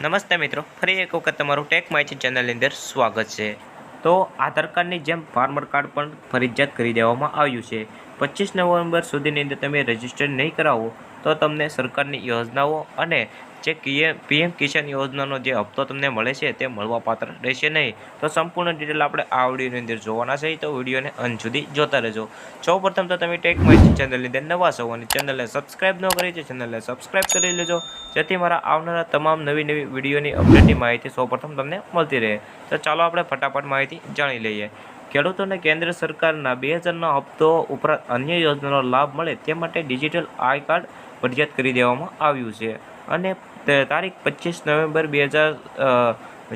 નમસ્તે મિત્રો, ફરી એક વખત તમારું ટેક માહિતી ચેનલની અંદર સ્વાગત છે. તો આધાર કાર્ડની જેમ ફાર્મર કાર્ડ પણ ફરજિયાત કરી દેવામાં આવ્યું છે. પચીસ નવેમ્બર સુધીની અંદર તમે રજિસ્ટર નહીં કરાવો તો તમને સરકારની યોજનાઓ અને જે પીએમ કિસાન યોજનાનો જે હપ્તો તમને મળે છે તે મળવાપાત્ર રહેશે નહીં. તો સંપૂર્ણ ડિટેલ આપણે આ વિડીયોની અંદર જોવાના છે. તો વિડીયોને અંત સુધી જોતા રહેજો. સૌ પ્રથમ તો તમે ટેક માહિતી ચેનલની અંદર નવા છો અને ચેનલને સબસ્ક્રાઈબ ન કરી છે ચેનલને સબસ્ક્રાઈબ કરી લેજો. જેથી મારા આવનારા તમામ નવી નવી વિડીયોની અપડેટની માહિતી સૌપ્રથમ તમને મળતી રહે. તો ચાલો આપણે ફટાફટ માહિતી જાણી લઈએ. ખેડૂતોને કેન્દ્ર સરકારના બે હજારનો હપ્તો ઉપરાંત અન્ય યોજનાનો લાભ મળે તે માટે ડિજિટલ આઈ કાર્ડ ફરજિયાત કરી દેવામાં આવ્યું છે. અને તારીખ પચીસ નવેમ્બર બે હજાર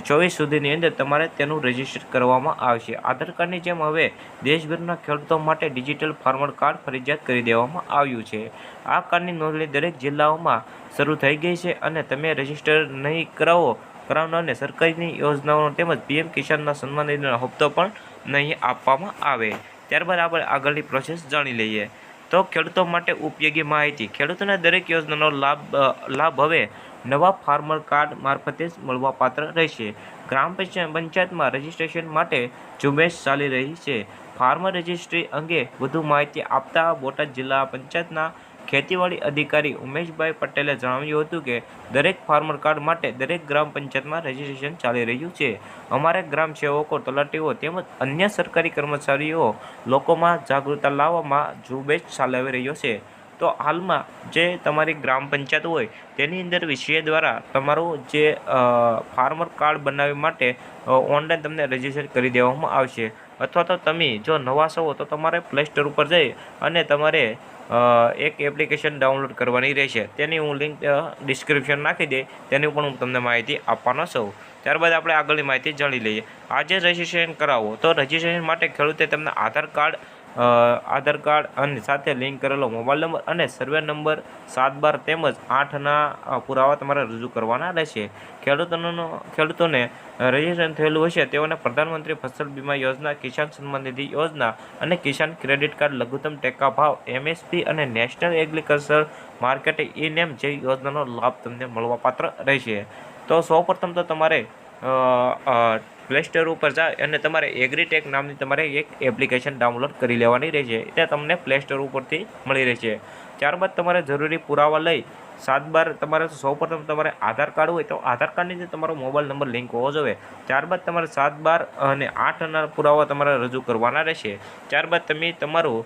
ચોવીસ સુધીની અંદર તમારે તેનું રજિસ્ટર કરવામાં આવશે. આધાર કાર્ડની જેમ હવે દેશભરના ખેડૂતો માટે ડિજિટલ ફાર્મર કાર્ડ ફરજિયાત કરી દેવામાં આવ્યું છે. આ કાર્ડની નોંધણી દરેક જિલ્લાઓમાં શરૂ થઈ ગઈ છે અને તમે રજિસ્ટર નહીં કરાવો, કરાવનારને સરકારની યોજનાઓનો તેમજ પીએમ કિસાનના સન્માન હપ્તો પણ નહીં આપવામાં આવે. ત્યારબાદ આપણે આગળની પ્રોસેસ જાણી લઈએ. તો ખેડૂતો માટે ઉપયોગી માહિતી. ખેડૂતોને દરેક યોજનાનો લાભ લાભ હવે નવા ફાર્મર કાર્ડ મારફતે જ મળવાપાત્ર રહેશે. ગ્રામ પંચાયત પંચાયતમાં રજિસ્ટ્રેશન માટે ઝુંબેશ ચાલી રહી છે. ફાર્મર રજિસ્ટ્રી અંગે વધુ માહિતી આપતા બોટાદ જિલ્લા પંચાયતના ખેતીવાડી અધિકારી ઉમેશભાઈ પટેલે જણાવ્યું હતું કે, દરેક ફાર્મર કાર્ડ માટે દરેક ગ્રામ પંચાયતમાં રજીસ્ટ્રેશન ચાલી રહ્યું છે. અમારે ગ્રામ સેવકો, તલાટીઓ તેમજ અન્ય સરકારી કર્મચારીઓ લોકોમાં જાગૃતતા લાવવામાં ઝુંબેશ ચલાવી રહ્યો છે. તો હાલમાં જે તમારી ગ્રામ પંચાયત હોય, તેની અંદર વિષય દ્વારા તમારું જે ફાર્મર કાર્ડ બનાવવા માટે ઓનલાઈન તમને રજિસ્ટર કરી દેવામાં આવશે. અથવા તો તમે જો નવા છો તો તમારે પ્લે સ્ટોર ઉપર જઈ અને તમારે એક એપ્લિકેશન ડાઉનલોડ કરવાની રહેશે. તેની હું લિંક ડિસ્ક્રિપ્શન નાખી દે. તેની પણ હું તમને માહિતી આપવાનો છું. ત્યારબાદ આપણે આગળની માહિતી જાણી લઈએ. આજે રજિસ્ટ્રેશન કરાવો. તો રજિસ્ટ્રેશન માટે ખેડૂતે તમને આધાર કાર્ડ આધાર કાર્ડ અને સાથે લિંક કરેલો મોબાઈલ નંબર અને સર્વે નંબર સાત બાર તેમજ આઠના પુરાવા તમારે રજૂ કરવાના રહેશે. ખેડૂતોનો, ખેડૂતોને રજીસ્ટ્રેશન થયેલું હશે તેઓને પ્રધાનમંત્રી ફસલ બીમા યોજના, કિસાન સન્માન નિધિ યોજના અને કિસાન ક્રેડિટ કાર્ડ લઘુત્તમ ટેકા ભાવ, એમએસપી અને નેશનલ એગ્રીકલ્ચર માર્કેટ ઈ જેવી યોજનાનો લાભ તમને મળવાપાત્ર રહેશે. તો સૌપ્રથમ તો તમારે પ્લે સ્ટોર ઉપર જાય અને તમારે એગ્રીટેક નામની તમારે એક એપ્લિકેશન ડાઉનલોડ કરી લેવાની રહેશે. તે તમને પ્લે સ્ટોર ઉપરથી મળી રહેશે. ત્યારબાદ તમારે જરૂરી પુરાવા લઈ સાત બાર તમારે સૌપ્રથમ તમારે આધાર કાર્ડ હોય તો આધાર કાર્ડની જે તમારો મોબાઈલ નંબર લિંક હોવો જોઈએ. ત્યારબાદ તમારે સાત બાર અને આઠ અનાર પુરાવા તમારે રજૂ કરવાના રહેશે. ત્યારબાદ તમે તમારું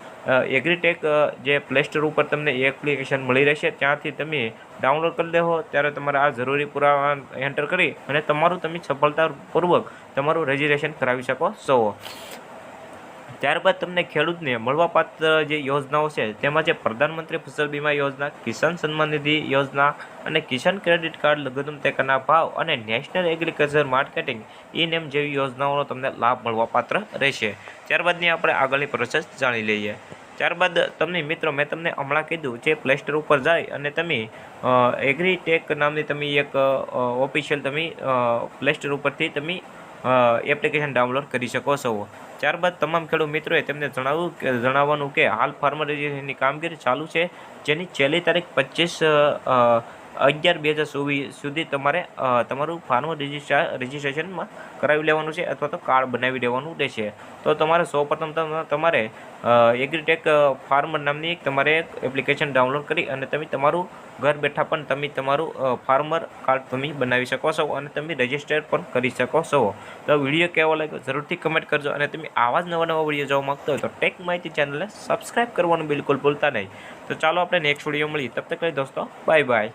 એગ્રીટેક જે પ્લે સ્ટોર ઉપર તમને એપ્લિકેશન મળી રહેશે. ત્યાંથી તમે ડાઉનલોડ કરી લેવો ત્યારે તમારે આ જરૂરી પુરાવા એન્ટર કરી અને તમારું તમે સફળતાપૂર્વક તમારું રજીસ્ટ્રેશન કરાવી શકો છો. ત્યારબાદ તમને ખેડૂતને મળવાપાત્ર જે યોજનાઓ છે, તેમાં જે પ્રધાનમંત્રી ફસલ બીમા યોજના, કિસાન સન્માન નિધિ યોજના અને કિસાન ક્રેડિટ કાર્ડ લઘુત્તમ ટેકાના ભાવ અને national agriculture marketing e NAM જેવી યોજનાઓનો તમને લાભ મળવાપાત્ર રહેશે. ત્યારબાદની આપણે આગળની પ્રોસેસ જાણી લઈએ. ત્યારબાદ તમને મિત્રો મેં તમને હમણાં કીધું જે પ્લે સ્ટોર ઉપર જાય અને તમે એગ્રીટેક નામની તમે એક ઓફિશિયલ તમે પ્લે સ્ટોર ઉપરથી તમે એપ્લિકેશન ડાઉનલોડ કરી શકો છો. ત્યારબાદ તમામ ખેડૂત મિત્રોએ તેમને જણાવ્યું જણાવવાનું કે, હાલ ફાર્મર રજિસ્ટ્રેશનની કામગીરી ચાલુ છે, જેની છેલ્લી તારીખ પચીસ અગિયાર બે હજાર સુધી તમારે તમારું ફાર્મર રજિસ્ટ્રા, રજિસ્ટ્રેશનમાં કરાવી લેવાનું છે અથવા તો કાર્ડ બનાવી દેવાનું રહેશે. તો તમારે સૌપ્રથમ તમ- તમારે એગ્રીટેક ફાર્મર નામની એક તમારે એક એપ્લિકેશન ડાઉનલોડ કરી અને તમે તમારું ઘર બેઠા પણ તમે તમારું ફાર્મર કાર્ડ તમે બનાવી શકો છો અને તમે રજિસ્ટર પણ કરી શકો છો. તો વીડિયો કેવો લાગ્યો જરૂરથી કમેન્ટ કરજો અને તમે આવા જ નવા નવા વીડિયો જોવા માંગતો હોય તો ટેક માહિતી ચેનલને સબસ્ક્રાઈબ કરવાનું બિલકુલ ભૂલતા નહીં. તો ચાલો આપણે નેક્સ્ટ વીડિયો મળીએ. તબ તક દોસ્તો બાય બાય